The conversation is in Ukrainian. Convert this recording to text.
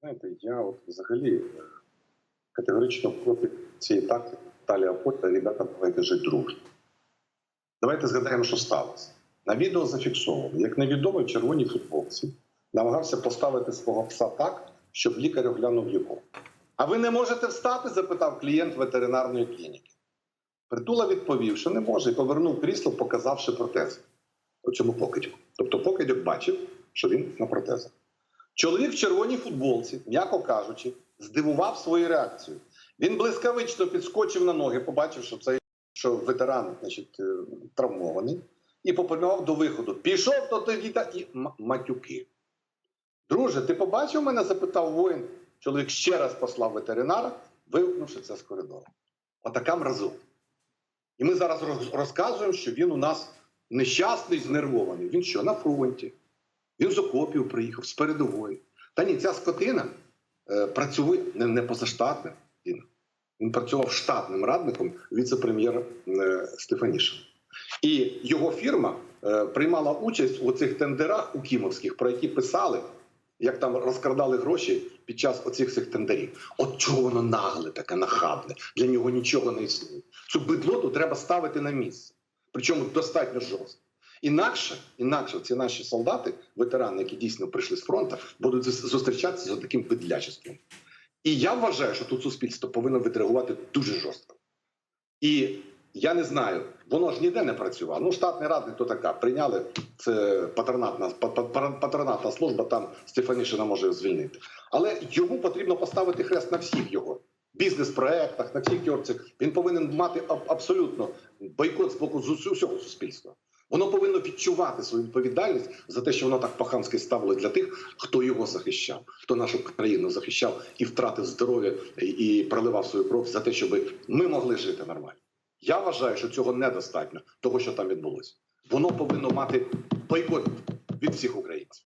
Знаєте, я от взагалі е, категорично проти цієї тактики Талія Пота, ребята, давайте жити дружно. Давайте згадаємо, що сталося. На відео зафіксовано, як невідомий червоній футболці намагався поставити свого пса так, щоб лікар оглянув його. А ви не можете встати? запитав клієнт ветеринарної клініки. Притула відповів, що не може, і повернув крісло, показавши протез. У цьому покидьку. Тобто покидьок бачив, що він на протезах. Чоловік в червоній футболці, м'яко кажучи, здивував свою реакцію. Він блискавично підскочив на ноги, побачив, що цей що ветеран значить, е, травмований, і попрямував до виходу. Пішов то тоді та і матюки. Друже, ти побачив мене? запитав воїн. Чоловік ще раз послав ветеринара, вимкнувши це з коридору. Отака мразу. І ми зараз розказуємо, що він у нас нещасний, знервований. Він що, на фронті? Він з окопів приїхав, з передової. Та ні, ця скотина е, працює не, не позаштатним. Він, він працював штатним радником віце-прем'єра е, Стефаніша. І його фірма е, приймала участь у цих тендерах у Кімовських, про які писали, як там розкрадали гроші під час оцих цих тендерів. От чого воно нагле, таке нахабне, для нього нічого не існує. Цю бидлоту треба ставити на місце. Причому достатньо жорстко. Інакше, інакше ці наші солдати, ветерани, які дійсно прийшли з фронту, будуть зустрічатися з таким бидлячеством. І я вважаю, що тут суспільство повинно відреагувати дуже жорстко. І я не знаю, воно ж ніде не працювало. Ну, штатний радник то така. Прийняли це патронатна, патронатна служба, там Стефанішина може звільнити. Але йому потрібно поставити хрест на всіх його бізнес-проектах, на всіх його цих. Він повинен мати абсолютно бойкот з боку з всього суспільства. Воно повинно відчувати свою відповідальність за те, що воно так по-хамськи ставило для тих, хто його захищав, хто нашу країну захищав і втратив здоров'я і, проливав свою кров за те, щоб ми могли жити нормально. Я вважаю, що цього недостатньо, того, що там відбулося. Воно повинно мати бойкот від всіх українців.